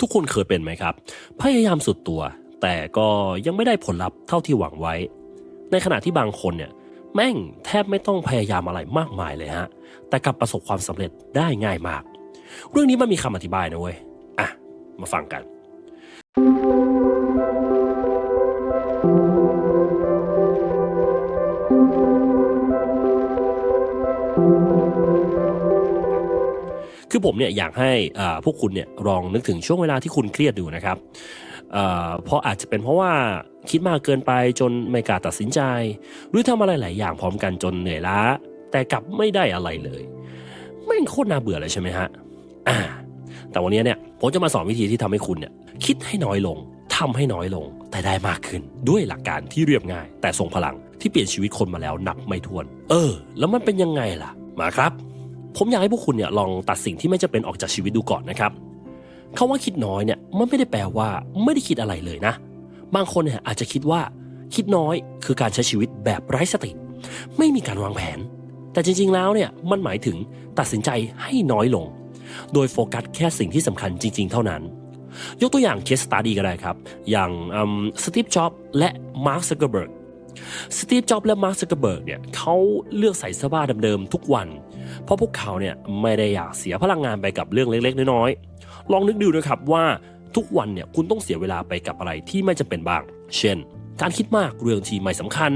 ทุกคนเคยเป็นไหมครับ พยายามสุดตัว แต่ก็ยังไม่ได้ผลลัพธ์เท่าที่หวังไว้ ในขณะที่บางคนเนี่ยแม่งแทบไม่ต้องพยายามอะไรมากมายเลยฮะ แต่กลับประสบความสำเร็จได้ง่ายมาก เรื่องนี้มันมีคำอธิบายนะเว้ย อะ มาฟังกัน คือผมเนี่ยอยากให้พวกคุณเนี่ยลองนึกถึงช่วงเวลาที่คุณเครียดดูนะครับเพราะอาจจะเป็นเพราะว่าคิดมากเกินไปจนไม่กล้าตัดสินใจ หรือทำอะไรหลายอย่างพร้อมกันจนเหนื่อยล้า แต่กลับไม่ได้อะไรเลยไม่โคตรน่าเบื่อเลยใช่ไหมฮะอ่าแต่วันนี้เนี่ยผมจะมาสอนวิธีที่ทำให้คุณเนี่ยคิดให้น้อยลงทำให้น้อยลง แต่ได้มากขึ้นด้วยหลักการที่เรียบง่าย แต่ทรงพลังที่เปลี่ยนชีวิตคนมาแล้วนับไม่ถ้วน เออ แล้วมันเป็นยังไงล่ะ มาครับ ผมอยากให้พวกคุณเนี่ยลองตัดสิ่งที่ไม่จะเป็นออกจากชีวิตดูก่อนนะครับคาว่าคิดน้อยเนี่ยมันไม่ได้แปลว่าไม่ได้คิดอะไรเลยนะ บางคนเนี่ยอาจจะคิดว่าคิดน้อยคือการใช้ชีวิตแบบไร้สติ ไม่มีการวางแผน แต่จริงๆแล้วเนี่ยมันหมายถึงตัดสินใจให้น้อยลง โดยโฟกัสแค่สิ่งที่สำคัญจริง ๆ เท่านั้น ยกตัวอย่างเคสสตาดีก็ได้ครับ อย่างสตีฟจ็อบและมาร์คซักเกอร์เบิร์กสตีฟจ็อบและมาร์คซักเกอร์เบิร์กเนี่ยเขาเลือกใส่เสื้อผ้าเดิมๆทุกวัน เพราะพวกเขาเนี่ยไม่ได้อยากเสียพลังงานไปกับเรื่องเล็กๆ น้อยๆ ลองนึกดูนะครับว่าทุกวันเนี่ยคุณต้องเสียเวลาไปกับอะไรที่ไม่จำเป็นบ้าง เช่น การคิดมากเรื่องที่ไม่สำคัญ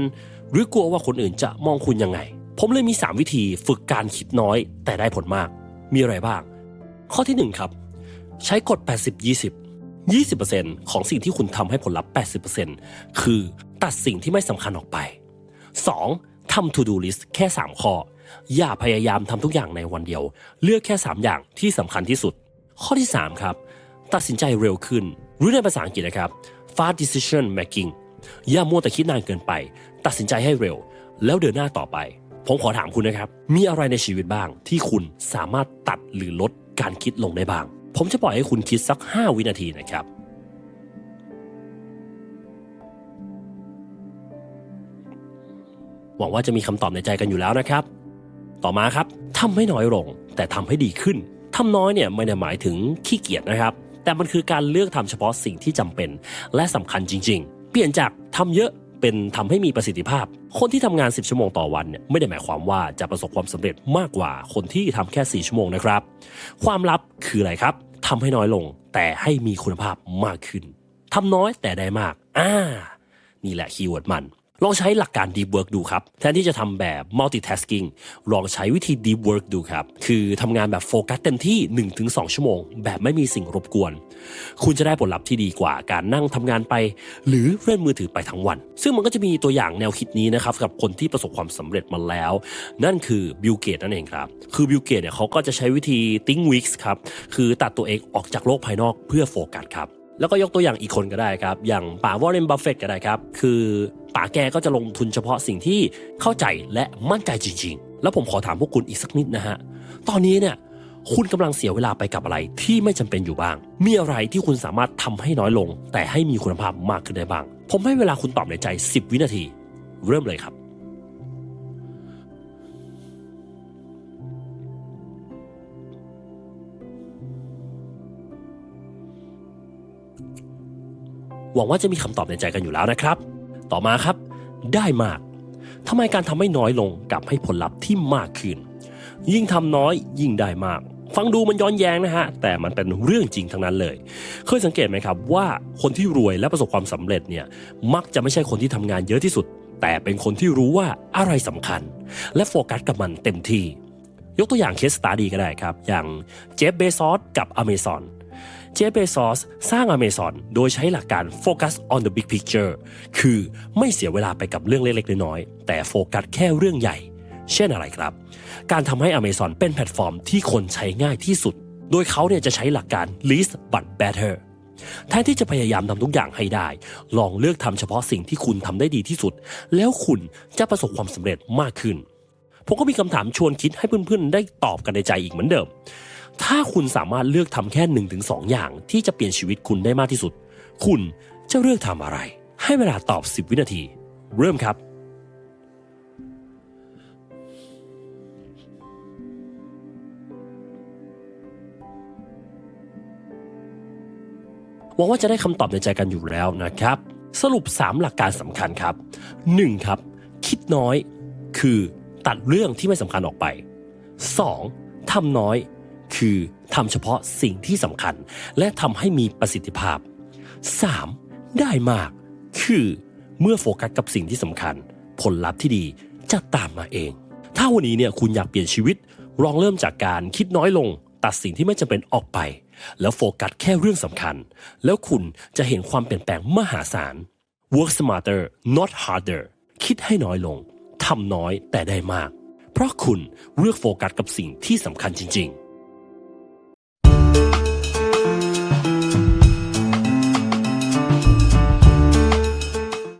หรือกลัวว่าคนอื่นจะมองคุณยังไง ผมเลยมี 3 วิธีฝึกการคิดน้อย แต่ได้ผลมาก มีอะไรบ้าง ข้อที่1ครับ ใช้กฎ 80 20 20%ของสิ่งที่คุณทำให้ผลลัพธ์ 80%คือตัดสิ่งที่ไม่สำคัญออกไป 2. ทำ to do list แค่ 3 ข้อ อย่าพยายามทำทุกอย่างในวันเดียว เลือกแค่ 3 อย่างที่สำคัญที่สุด ข้อที่ 3 ครับ ตัดสินใจเร็วขึ้น หรือในภาษาอังกฤษนะครับ fast decision making อย่ามัวแต่คิดนานเกินไป ตัดสินใจให้เร็ว แล้วเดินหน้าต่อไป ผมขอถามคุณนะครับ มีอะไรในชีวิตบ้าง ที่คุณสามารถตัดหรือลดการคิดลงได้บ้าง ผมจะปล่อยให้คุณคิดสัก 5 วินาทีนะครับหวังว่าจะมีคำตอบในใจกันอยู่แล้วนะครับ ต่อมาครับทำให้น้อยลง แต่ทำให้ดีขึ้นทำน้อยเนี่ยไม่ได้หมายถึงขี้เกียจนะครับ แต่มันคือการเลือกทำเฉพาะสิ่งที่จำเป็น และสำคัญจริง ๆ เปลี่ยนจากทำเยอะเป็นทำให้มีประสิทธิภาพ คนที่ทำงาน 10 ชั่วโมงต่อวันเนี่ยไม่ได้หมายความว่าจะประสบความสำเร็จมากกว่าคนที่ทำแค่ 4 ชั่วโมงนะครับ ความลับคืออะไรครับทำให้น้อยลง แต่ให้มีคุณภาพมากขึ้นทำน้อยแต่ได้มาก อ่า นี่แหละคีย์เวิร์ดมัน ลองใช้หลักการ deep work ดูครับ แทนที่จะทำแบบ multitasking ลองใช้วิธี deep work ดูครับ คือทำงานแบบโฟกัสเต็มที่ 1-2 ชั่วโมง แบบไม่มีสิ่งรบกวน คุณจะได้ผลลัพธ์ที่ดีกว่าการนั่งทำงานไป หรือเล่นมือถือไปทั้งวัน ซึ่งมันก็จะมีตัวอย่างแนวคิดนี้นะครับกับคนที่ประสบความสำเร็จมาแล้ว นั่นคือบิลเกตนั่นเองครับ คือบิลเกตเนี่ยเขาก็จะใช้วิธี think weeks ครับ คือตัดตัวเองออกจากโลกภายนอกเพื่อโฟกัสครับ แล้วก็ยกตัวอย่างอีกคนก็ได้ครับ อย่างป๋าวอร์เรนบัฟเฟตก็ได้ครับ คือป๋าแกก็จะลงทุนเฉพาะสิ่งที่เข้าใจและมั่นใจจริง ๆ แล้วผมขอถามพวกคุณอีกสักนิดนะฮะ ตอนนี้เนี่ยคุณกำลังเสียเวลาไปกับอะไรที่ไม่จำเป็นอยู่บ้าง มีอะไรที่คุณสามารถทำให้น้อยลง แต่ให้มีคุณภาพมากขึ้นได้บ้าง ผมให้เวลาคุณตอบในใจ 10 วินาที เริ่มเลยครับ หวังว่าจะมีคำตอบในใจกันอยู่แล้วนะครับ ต่อมาครับ ได้มากทำไมการทำให้น้อยลงกับให้ผลลัพธ์ที่มากขึ้น ยิ่งทำน้อยยิ่งได้มาก ฟังดูมันย้อนแย้งนะฮะ แต่มันเป็นเรื่องจริงทั้งนั้นเลย เคยสังเกตไหมครับว่าคนที่รวยและประสบความสำเร็จเนี่ยมักจะไม่ใช่คนที่ทำงานเยอะที่สุด แต่เป็นคนที่รู้ว่าอะไรสำคัญ และโฟกัสกับมันเต็มที่ยกตัวอย่างเคสสตาร์ดีก็ได้ครับ อย่างเจฟเบซอสกับอเมซอน เจฟเบซอสสร้าง Amazon โดยใช้หลักการ Focus on the big picture คือไม่เสียเวลาไปกับเรื่องเล็กๆ น้อยๆ แต่โฟกัสแค่เรื่องใหญ่ เช่นอะไรครับ การทำให้ Amazon เป็นแพลตฟอร์มที่คนใช้ง่ายที่สุด โดยเขาเนี่ยจะใช้หลักการ least but better แทนที่จะพยายามทำทุกอย่างให้ได้ ลองเลือกทำเฉพาะสิ่งที่คุณทำได้ดีที่สุด แล้วคุณจะประสบความสำเร็จมากขึ้นผมก็มีคำถามชวนคิดให้เพื่อนๆ ได้ตอบกันในใจอีกเหมือนเดิม ถ้าคุณสามารถเลือกทำแค่1นถึงสอย่างที่จะเปลี่ยนชีวิตคุณได้มากที่สุด คุณจะเลือกทำอะไร ให้เวลาตอบ 10 วินาที เริ่มครับหวังว่าจะได้คำตอบในใจกันอยู่แล้วนะครับ สรุป 3 หลักการสำคัญครับ 1. ครับ คิดน้อย คือตัดเรื่องที่ไม่สำคัญออกไป 2. ทำน้อย คือทำเฉพาะสิ่งที่สำคัญ และทำให้มีประสิทธิภาพ 3. ได้มาก คือเมื่อโฟกัสกับสิ่งที่สำคัญ ผลลัพธ์ที่ดีจะตามมาเอง ถ้าวันนี้เนี่ยคุณอยากเปลี่ยนชีวิตลองเริ่มจากการคิดน้อยลง ตัดสิ่งที่ไม่จำเป็นออกไป แล้วโฟกัสแค่เรื่องสำคัญ แล้วคุณจะเห็นความเปลี่ยนแปลงมหาศาล work smarter not harder คิดให้น้อยลงทำน้อยแต่ได้มาก เพราะคุณเลือกโฟกัสกับสิ่งที่สำคัญจริง ๆ